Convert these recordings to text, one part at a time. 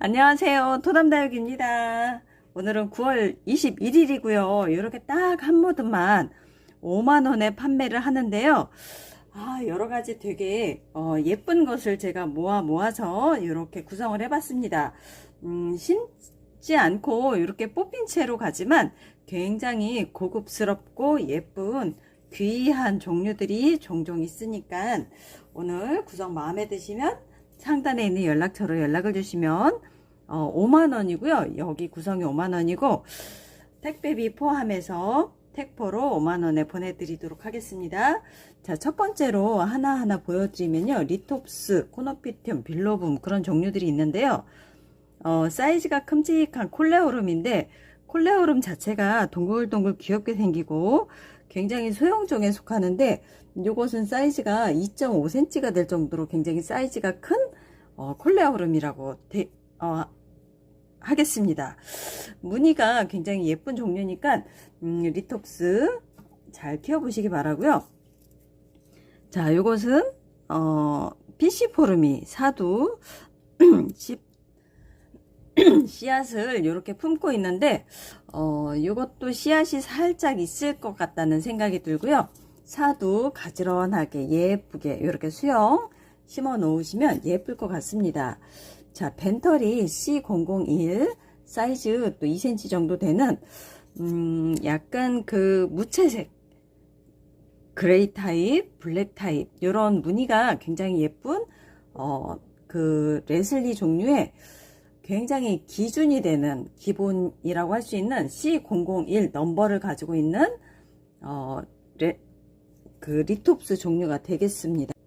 안녕하세요. 토담다육입니다. 오늘은 9월 21일이고요. 이렇게 딱 한 모듬만 5만원에 판매를 하는데요. 아, 여러 가지 되게 어, 예쁜 것을 제가 모아 모아서 이렇게 구성을 해봤습니다. 음, 심지 않고 이렇게 뽑힌 채로 가지만 굉장히 고급스럽고 예쁜 귀한 종류들이 종종 있으니까 오늘 구성 마음에 드시면 상단에 있는 연락처로 연락을 주시면 어, 5만원이고요. 여기 구성이 5만원이고 택배비 포함해서 택포로 5만원에 보내드리도록 하겠습니다. 자, 첫 번째로 하나하나 보여드리면요. 리톱스, 코노피튬, 빌로붐 그런 종류들이 있는데요. 어, 사이즈가 큼직한 콜레오름인데 콜레오름 자체가 동글동글 귀엽게 생기고 굉장히 소형종에 속하는데 이것은 사이즈가 2.5cm가 될 정도로 굉장히 사이즈가 큰 어, 콜레오름이라고 대, 어, 하겠습니다. 무늬가 굉장히 예쁜 종류니까 음, 리톱스 잘 키워보시기 바라고요. 자, 이것은 어, 피시포르미 사두 집 씨앗을 이렇게 품고 있는데 어, 이것도 씨앗이 살짝 있을 것 같다는 생각이 들고요. 사두 가지런하게 예쁘게 이렇게 수영 심어 놓으시면 예쁠 것 같습니다. 자, 벤털이 C001 사이즈 또 2cm 정도 되는 음, 약간 그 무채색 그레이 타입, 블랙 타입 이런 무늬가 굉장히 예쁜 어, 그 레슬리 종류의 굉장히 기준이 되는 기본이라고 할 수 있는 C001 넘버를 가지고 있는 어, 레, 그 리톱스 종류가 되겠습니다.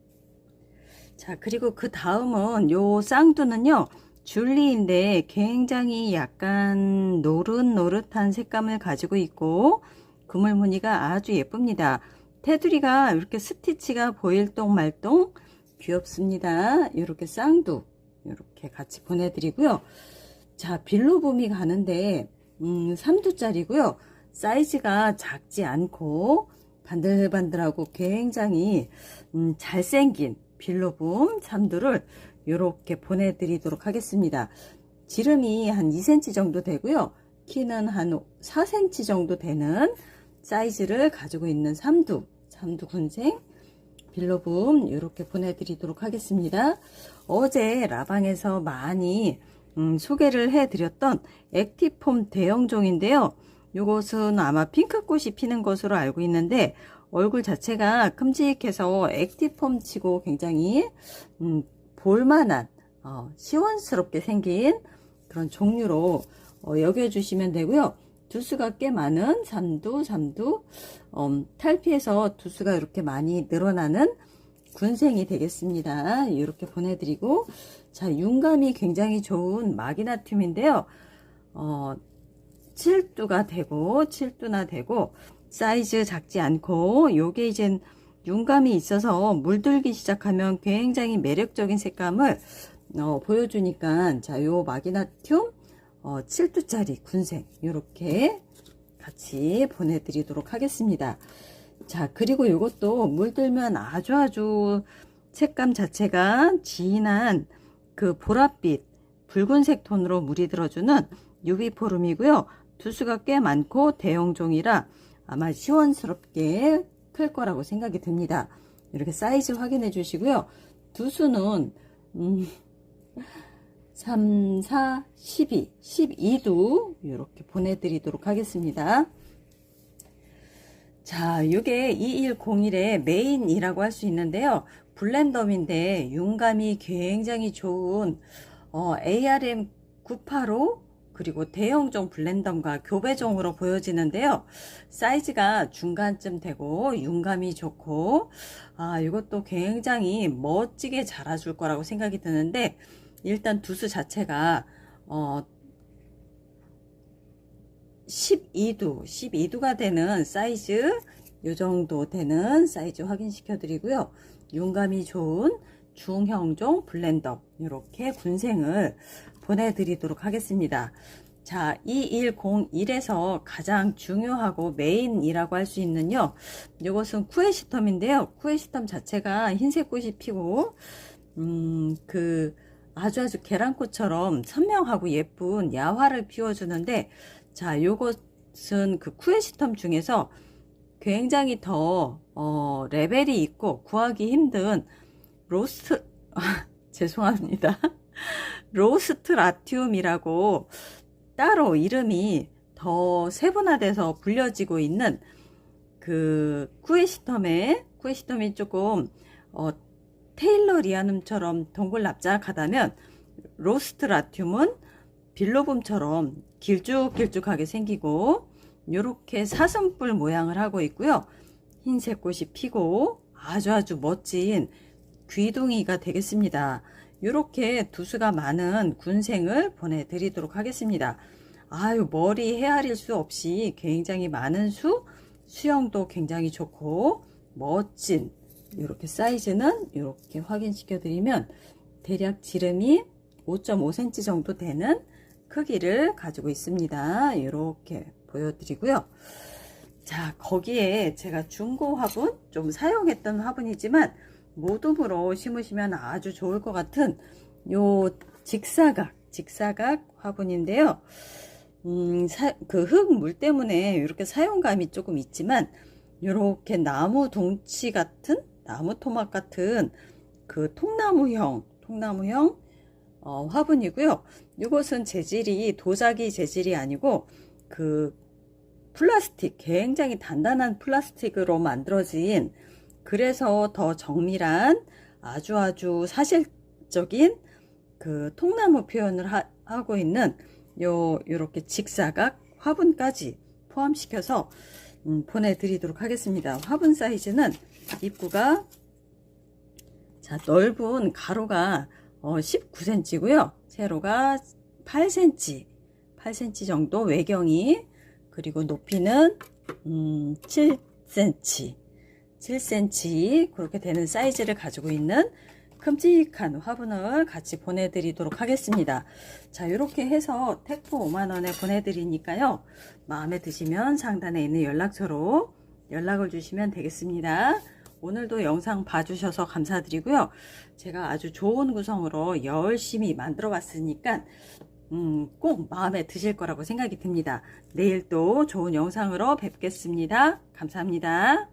자, 그리고 그 다음은 요 쌍두는요, 줄리인데 굉장히 약간 노릇노릇한 색감을 가지고 있고, 그물 무늬가 아주 예쁩니다. 테두리가 이렇게 스티치가 보일동 말동 귀엽습니다. 이렇게 쌍두 이렇게 같이 보내드리고요. 자, 빌로봄이 가는데 음, 3두짜리고요. 사이즈가 작지 않고 반들반들하고 굉장히 음, 잘생긴 빌로봄 3두를 이렇게 보내드리도록 하겠습니다. 지름이 한 2cm 정도 되고요. 키는 한 4cm 정도 되는 사이즈를 가지고 있는 3두, 3두 군생 빌로붐 이렇게 보내드리도록 하겠습니다. 어제 라방에서 많이 음, 소개를 해드렸던 액티폼 대형종인데요. 이것은 아마 핑크꽃이 피는 것으로 알고 있는데 얼굴 자체가 큼직해서 액티폼 치고 굉장히 음, 볼만한 어, 시원스럽게 생긴 그런 종류로 어, 여겨주시면 되고요. 두수가 꽤 많은 삼두, 삼두, 음, 탈피해서 두수가 이렇게 많이 늘어나는 군생이 되겠습니다. 이렇게 보내드리고 자 윤감이 굉장히 좋은 마기나툼인데요. 어, 7두가 되고 7두나 되고 사이즈 작지 않고 요게 이젠 윤감이 있어서 물들기 시작하면 굉장히 매력적인 색감을 어, 보여주니까 자요 마기나툼 어, 7두짜리 군생 이렇게 같이 보내드리도록 하겠습니다. 자 그리고 이것도 물들면 아주 아주 색감 자체가 진한 그 보랏빛 붉은색 톤으로 물이 들어주는 유비포름이고요. 두수가 꽤 많고 대형종이라 아마 시원스럽게 클 거라고 생각이 듭니다. 이렇게 사이즈 확인해 주시고요. 두수는 음, 3, 4, 12, 12도 이렇게 보내드리도록 하겠습니다. 자, 이게 2101의 메인이라고 할 수 있는데요. 블렌덤인데 윤감이 굉장히 좋은 어, ARM 985 그리고 대형종 블렌덤과 교배종으로 보여지는데요. 사이즈가 중간쯤 되고 윤감이 좋고 아, 이것도 굉장히 멋지게 자라줄 거라고 생각이 드는데 일단 두수 자체가 어 12도 12도가 되는 사이즈 요 정도 되는 사이즈 확인시켜 드리고요 윤감이 좋은 중형종 블렌더 이렇게 군생을 보내드리도록 하겠습니다. 자 2101에서 가장 중요하고 메인이라고 할 수 있는요 이것은 쿠에시텀인데요. 쿠에시텀 자체가 흰색 꽃이 피고 음 그 아주 아주 계란꽃처럼 선명하고 예쁜 야화를 피워주는데 자 요것은 그 쿠에시텀 중에서 굉장히 더 어, 레벨이 있고 구하기 힘든 로스트 아, 죄송합니다 로스트 라티움이라고 따로 이름이 더 세분화돼서 불려지고 있는 그 쿠에시텀의 쿠에시텀이 조금 어, 테일러 리아눔처럼 동글납작하다면 로스트 라튬은 빌로붐처럼 길쭉길쭉하게 생기고 이렇게 사슴뿔 모양을 하고 있고요. 흰색 꽃이 피고 아주 아주 멋진 귀둥이가 되겠습니다. 이렇게 두수가 많은 군생을 보내드리도록 하겠습니다. 아유 머리 헤아릴 수 없이 굉장히 많은 수 수영도 굉장히 좋고 멋진 이렇게 사이즈는 이렇게 확인시켜 드리면 대략 지름이 5.5cm 정도 되는 크기를 가지고 있습니다. 이렇게 보여드리고요. 자 거기에 제가 중고 화분 좀 사용했던 화분이지만 모둠으로 심으시면 아주 좋을 것 같은 요 직사각 직사각 화분인데요. 음, 그 흙 물 때문에 이렇게 사용감이 조금 있지만 이렇게 나무 동치 같은 나무 토막 같은 그 통나무형 통나무형 어, 화분이고요. 이것은 재질이 도자기 재질이 아니고 그 플라스틱 굉장히 단단한 플라스틱으로 만들어진 그래서 더 정밀한 아주 아주 사실적인 그 통나무 표현을 하, 하고 있는 요 요렇게 직사각 화분까지 포함시켜서 음, 보내드리도록 하겠습니다. 화분 사이즈는 입구가 자 넓은 가로가 어, 19cm고요. 세로가 8cm 8cm 정도 외경이 그리고 높이는 음, 7cm 7cm 그렇게 되는 사이즈를 가지고 있는 큼직한 화분을 같이 보내드리도록 하겠습니다. 자 이렇게 해서 택포 5만원에 보내드리니까요. 마음에 드시면 상단에 있는 연락처로 연락을 주시면 되겠습니다. 오늘도 영상 봐주셔서 감사드리고요. 제가 아주 좋은 구성으로 열심히 만들어 봤으니까 음, 꼭 마음에 드실 거라고 생각이 듭니다. 내일 또 좋은 영상으로 뵙겠습니다. 감사합니다.